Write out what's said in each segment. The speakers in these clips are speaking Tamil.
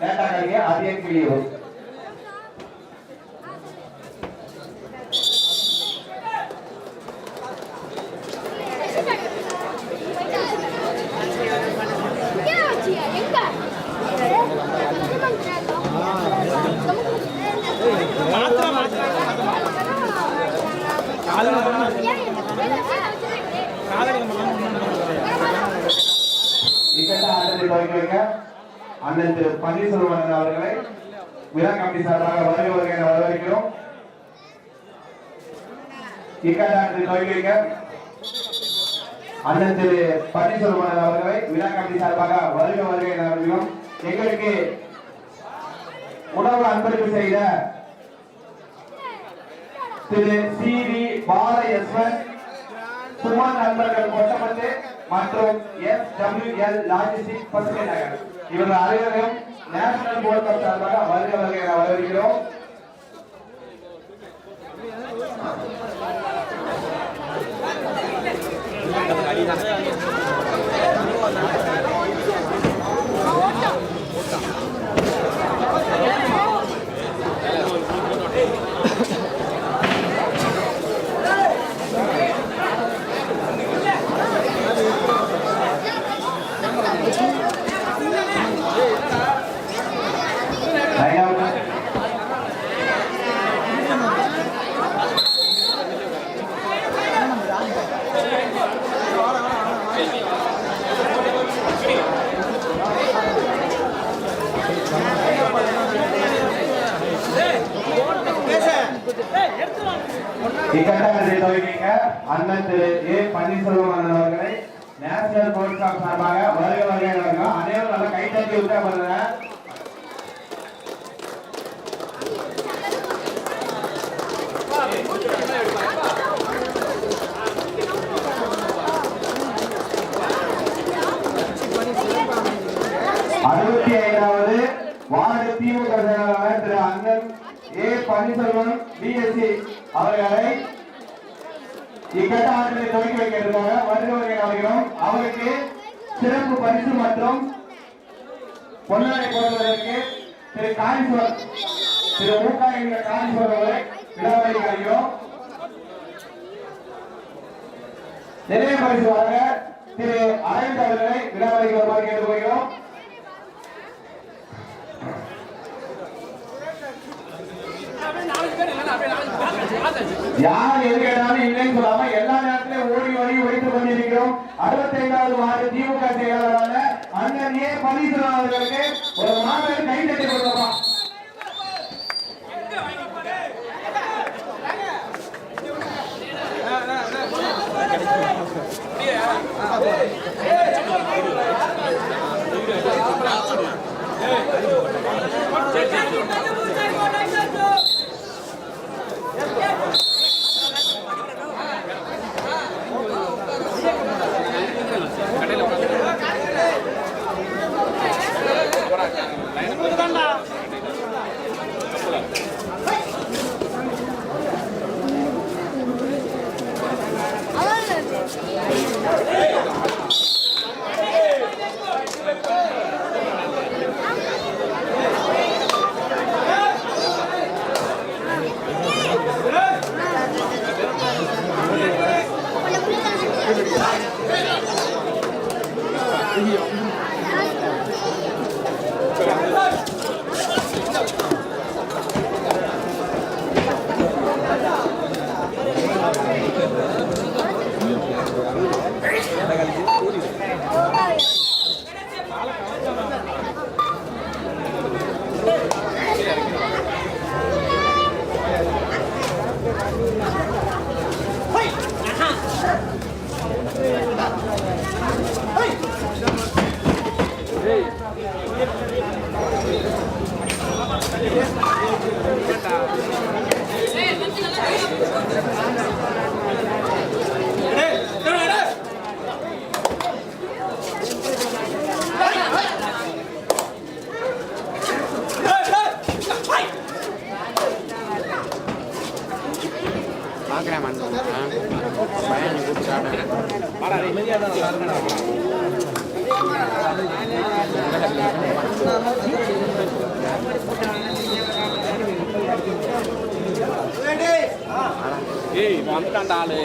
லேட்டாகாதீங்க அது எனக்கு இக்கட்ட ஆட்டத்தை துவக்கி வைக்க அண்ணன் திரு பன்னீர்செல்வன் அவர்களை விழா கமிட்டி சார்பாக வரவேற்க என வரவேற்கிறோம். இக்கட்ட ஆட்டத்தை அண்ணன் திரு பன்னீர்செல்வன் அவர்களை விழா கமிட்டி சார்பாக வருக வருக என வரவேற்கிறோம் எங்களுக்கு உணவு அன்பளிப்பு செய்த திரு சி வி பாலயஸ்வன் சுமன் நண்பர்கள் கொட்டப்பட்டு மற்றும் எஸ் டபிள்யூ எல் லாஜிஸ்டிக் பசுமை நகர். இவர்கள் அனைவரும் நேஷனல் போர்ட் கப் சார்பாக வருக வருகை என வரவேற்கிறோம். லைன் அவுட் இக்கட்டானத்தை துவக்கிங்க அண்ணன் திரு ஏ பன்னீர்செல்வம் அண்ணன் அவர்களை நேஷனல் போர்ட் கப் சார்பாக வருக வருக என வரவேற்கிறோம். அனைவரும் நல்லா கை தட்டி விட்டா பண்ணுங்க அறுபத்தி ஐந்தாவது வார்டு திமுக செயலாளர் திரு அண்ணன் ஏ டிஎஸ்சி அவர்களை இக்கட்ட ஆட்டத்தை துவக்கி வைக்க இருக்காங்க வருக அவர்களும் அவருக்கு சிறப்பு பரிசு மற்றும் பொன்னாடை போடுவதற்கு திரு காளீஸ்வர் திரு மூக்கா என்கிற காளீஸ்வர் அவரை விழாவை அறிகிறோம் பரிசு வாங்க திரு அரவிந்த் அவர்களை விழாவை வருமாறு கேட்டுக்கொள்கிறோம் யார் எது கேட்டாலும் இல்லைன்னு சொல்லாம எல்லா நேரத்திலும் ஓடி ஓடி ஒழித்துக் கொண்டிருக்கிறோம் அறுபத்தி ஐந்தாவது வார்டு திமுக செயலாளரான அண்ணன் ஏ பன்னீர்செல்வம் அவர்களுக்கு ஒரு மாபெரும் கை தட்டி கொடுக்கப்பா ஏய் வந்துட்டாண்டாளு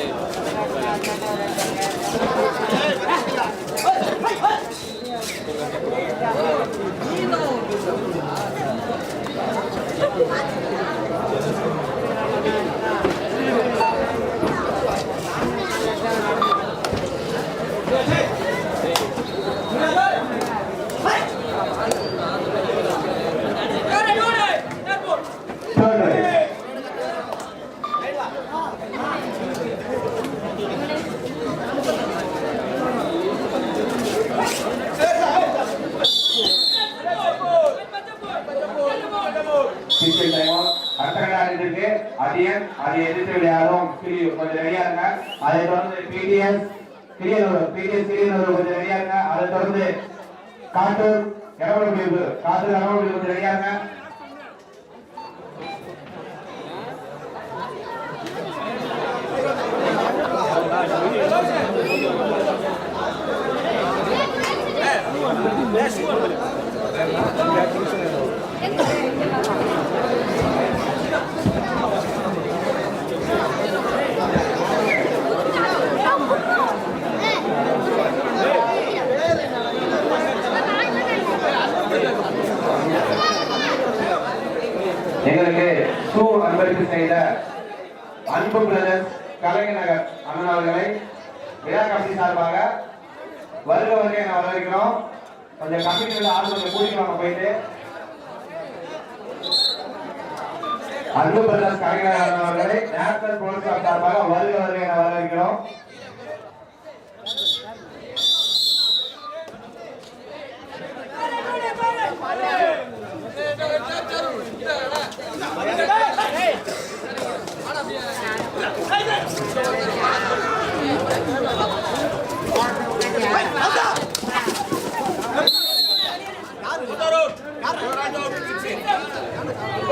அன்பு பிரகாஷ் காங்கேயன் அவர்களை நேஷனல் போலீஸ் சார்பாக வருக வருக வரவேற்கிறோம்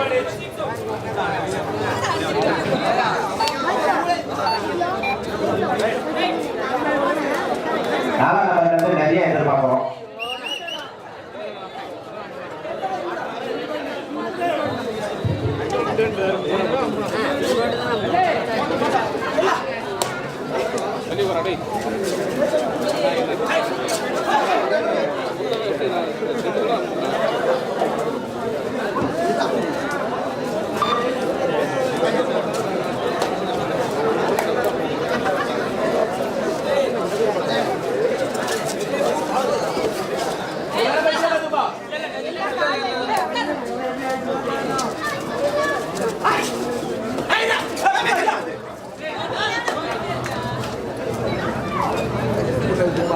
Thank you.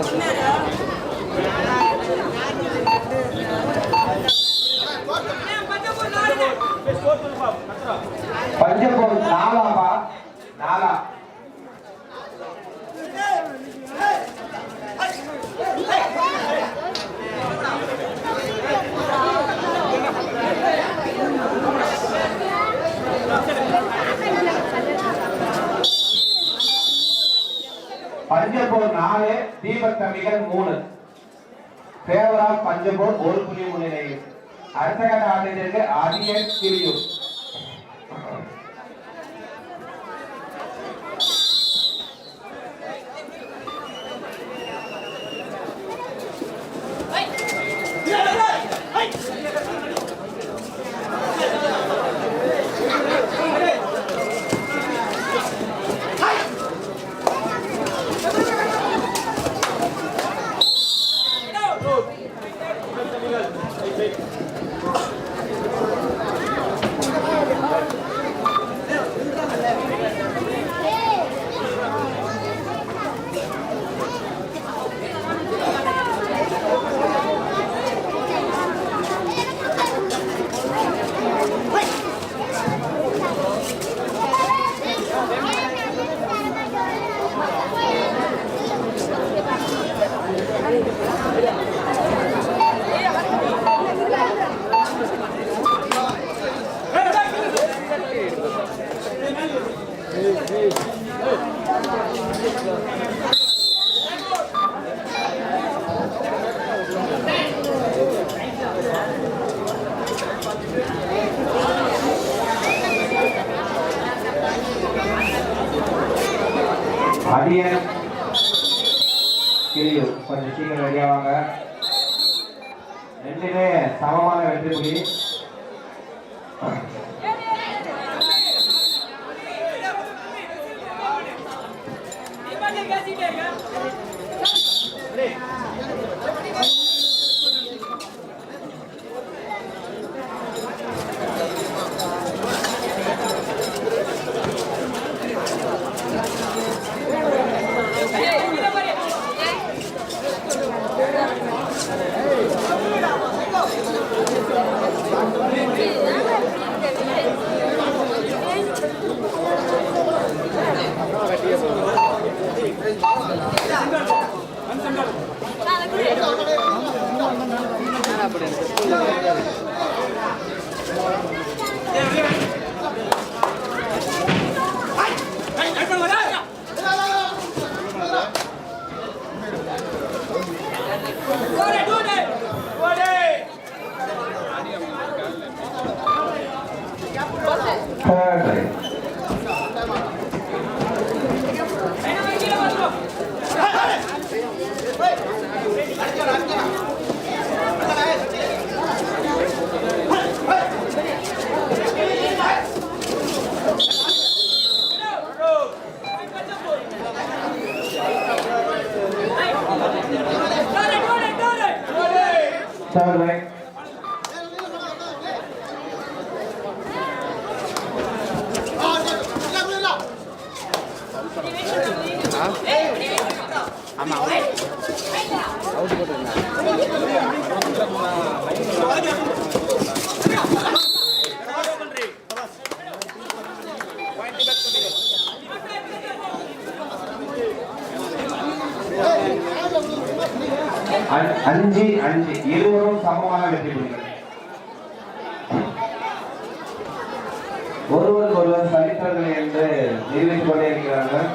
Amen. Score ஒரு புள்ளி முன்னிலையில் அடுத்த கட்ட ஆட்டத்திற்கு அதிக கிரியூர் கிளியூர் கொஞ்சம் சீக்கிரம் ரெடியா வாங்க. ரெண்டுமே சமமான வெற்றி புலி Yeah. அஞ்சு அஞ்சு. இருவரும் சமமாக வெற்றி புலிகள் ஒருவர் ஒருவர் சலித்தவர்கள் என்று நிரூபித்துக் கொண்டே இருக்கிறார்கள்.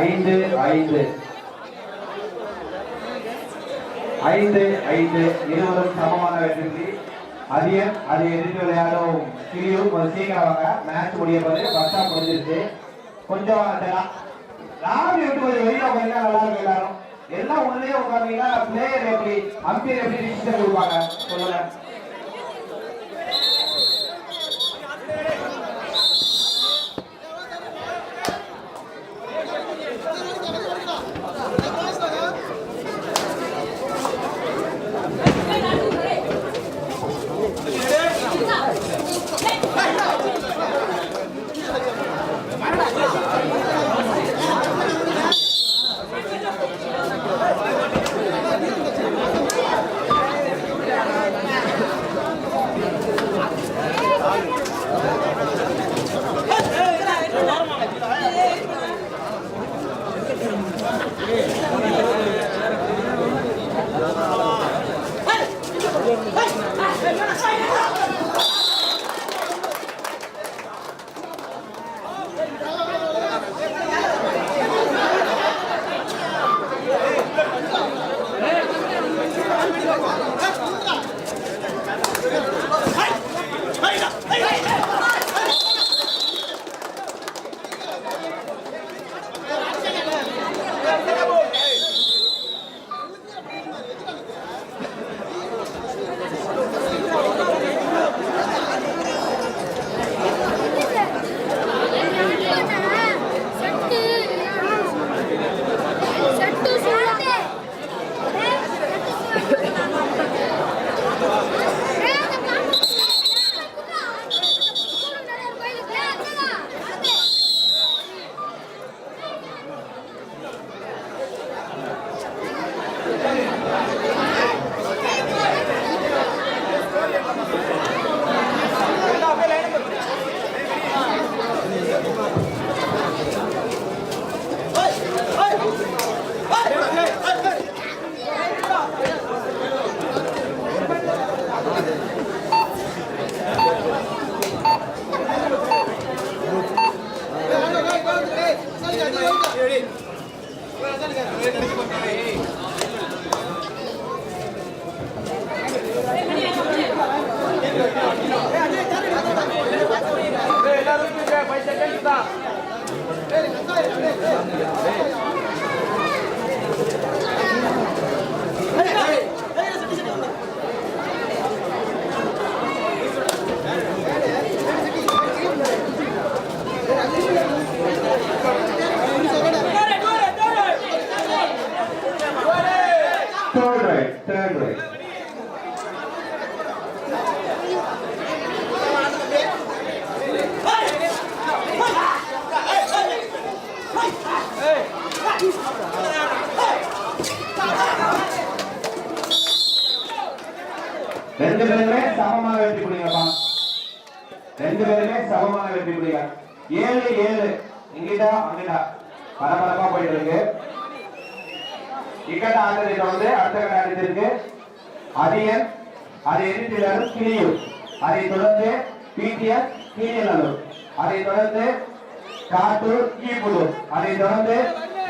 ஐந்து ஐந்து. ஐந்து ஐந்து. இருவரும் சமமான வெற்றி அதிகம் அது எதிர்த்து விளையாடும் கிளியும் கொஞ்சம் சீக்கிரம் வாங்க மேட்ச் முடிய போது பஸ்டா முடிஞ்சிருச்சு. கொஞ்சம் அந்த விட்டு கொஞ்சம் வெளியில போயிருந்தா நல்லா இருக்கும் எல்லாரும். எல்லாம் உள்ளே உட்காந்தீங்கன்னா பிளேயர் எப்படி? அம்பீர் எப்படி டிசிஷன் கொடுப்பாங்க? சொல்லுங்க. 감사합니다. ரெண்டு பேருமே சமமாக வெற்றி புடிங்கப்பா ரெண்டு பேருமே சமமாக வெற்றி புடிங்க ஏழு ஏழு இங்கிட்டா அங்கிட்டா பரபரப்பா போயிட்டு இருக்கு இக்கட்ட ஆண்டு வந்து அடுத்த கட்ட ஆட்டத்திற்கு அதியன் அதை எதிர்த்து கிளியூர் அதை தொடர்ந்து பிடிஎஸ் கீழநல்லூர் அதை தொடர்ந்து காட்டூர் ஈப்புதூர் அதை தொடர்ந்து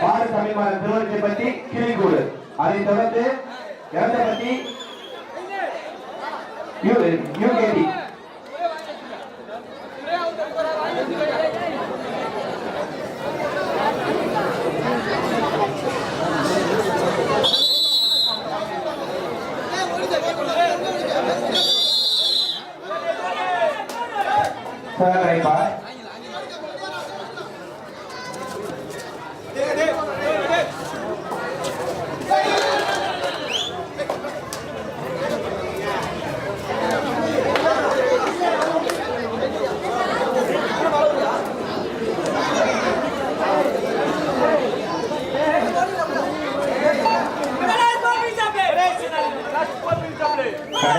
பாடு சமீபமான திருவள்ளிப்பட்டி கிளிகூடு அதை தொடர்ந்து இறந்தப்பட்டி யூகேடி சிவகரைப்பா கடைசி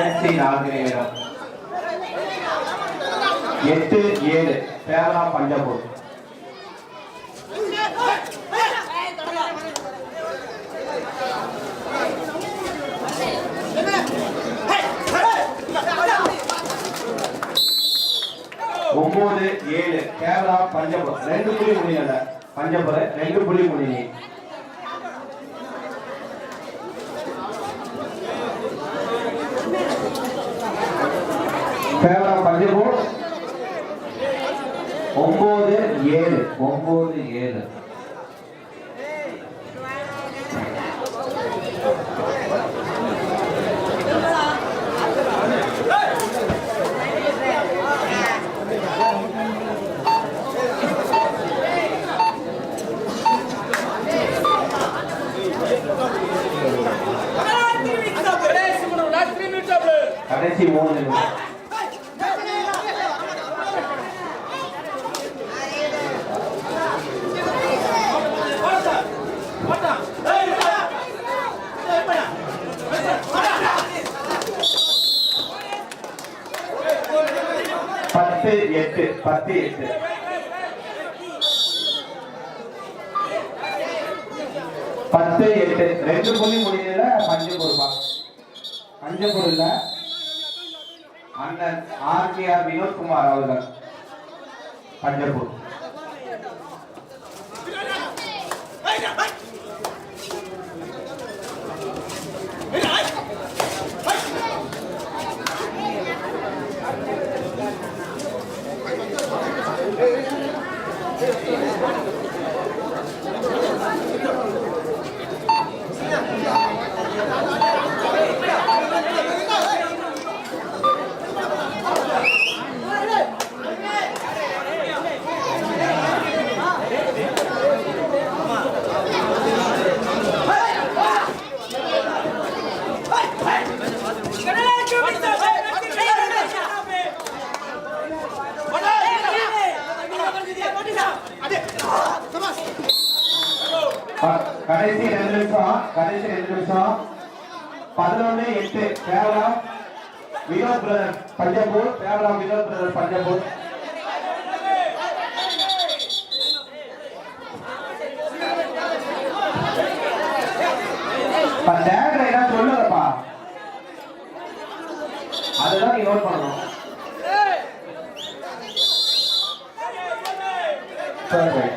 நான்கு நிமிடம் எட்டு ஏழு பேரா பஞ்சபூர். ஒன்பது ஏழு கேரளா பஞ்சபுரம் ரெண்டு புள்ளி முடியல பஞ்சபுரம் ரெண்டு புள்ளி முடியும் கேரளா பஞ்சபூர் ஒன்பது ஏழு ஒன்பது ஏழு. கடைசி மூணு நிமிஷம். பத்து எட்டு பத்து எட்டு. பத்து எட்டு. ரெண்டு புள்ளி முடியல பஞ்சபூர் பா பஞ்சபூர் இல்ல அண்ணன் ஆர்கேஆர் வினோத்குமார் அவர்கள். பஞ்சபூர் டேக்ல என்ன சொல்லுங்கப்பா. அதுதான் நீ நோட் பண்ணணும் சரி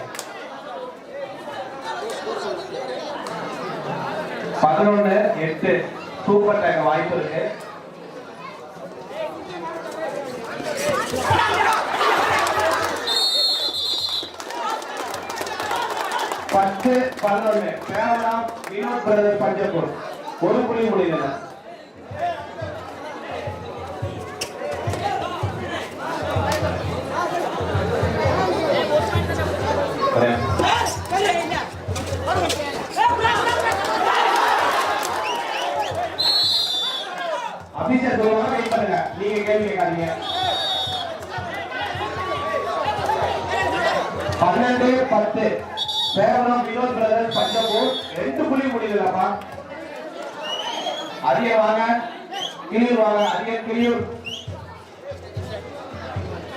பதினொன்னு எட்டு சூப்பர் டேக் வாய்ப்பு இருக்கு பத்து பதினொன்னு கேரளா வினோத் போறோம் ஒரு புள்ளி முடியல அபிஷேக் சொல்லுவாங்க வெயிட் பண்ணுங்க நீங்க கேள்வி கேட்காதீங்க பன்னெண்டு பத்து சேவனம் வினோத் பிரதர்ஸ் பஞ்சபூர் ரெண்டு புள்ளி முடியலப்பா அதிக வாங்க கிளியூர் வாங்க அதிக கிளியூர்.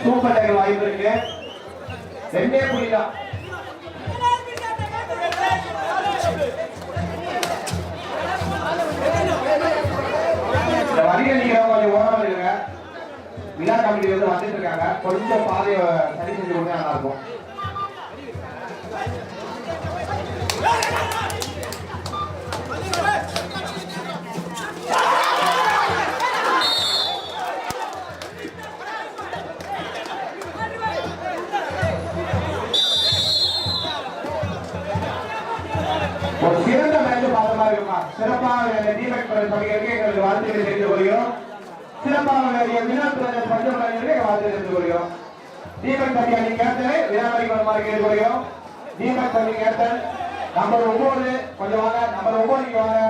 சூப்பர் டேக்கர் வாய்ப்பு இருக்கு. ரெண்டே புள்ளி வரிகள் நீங்க கொஞ்சம் ஓரமா இருங்க. விழா கமிட்டி வந்து வந்துட்டு இருக்காங்க. கொஞ்சம் பாதையை சரி செஞ்சு கொடுத்தா நல்லா இருக்கும். சிறப்பாக தீபக் பணிகளுக்கு எங்களுக்கு வாழ்த்துக்களை தெரிந்து கொள்கிறோம். சிறப்பாக வினோத் பிரதேஷ் வாழ்த்து தெரிந்து கொள்கிறோம். தீபக் பட்டி அணி கேப்டனை வினாமணி வருமாறு கேட்டுக்கொள்கிறோம் தீபக் பள்ளி கேப்டன் நம்பர் ஒன்பது கொஞ்சம் வாங்க நம்பர் ஒன்பது வாங்க.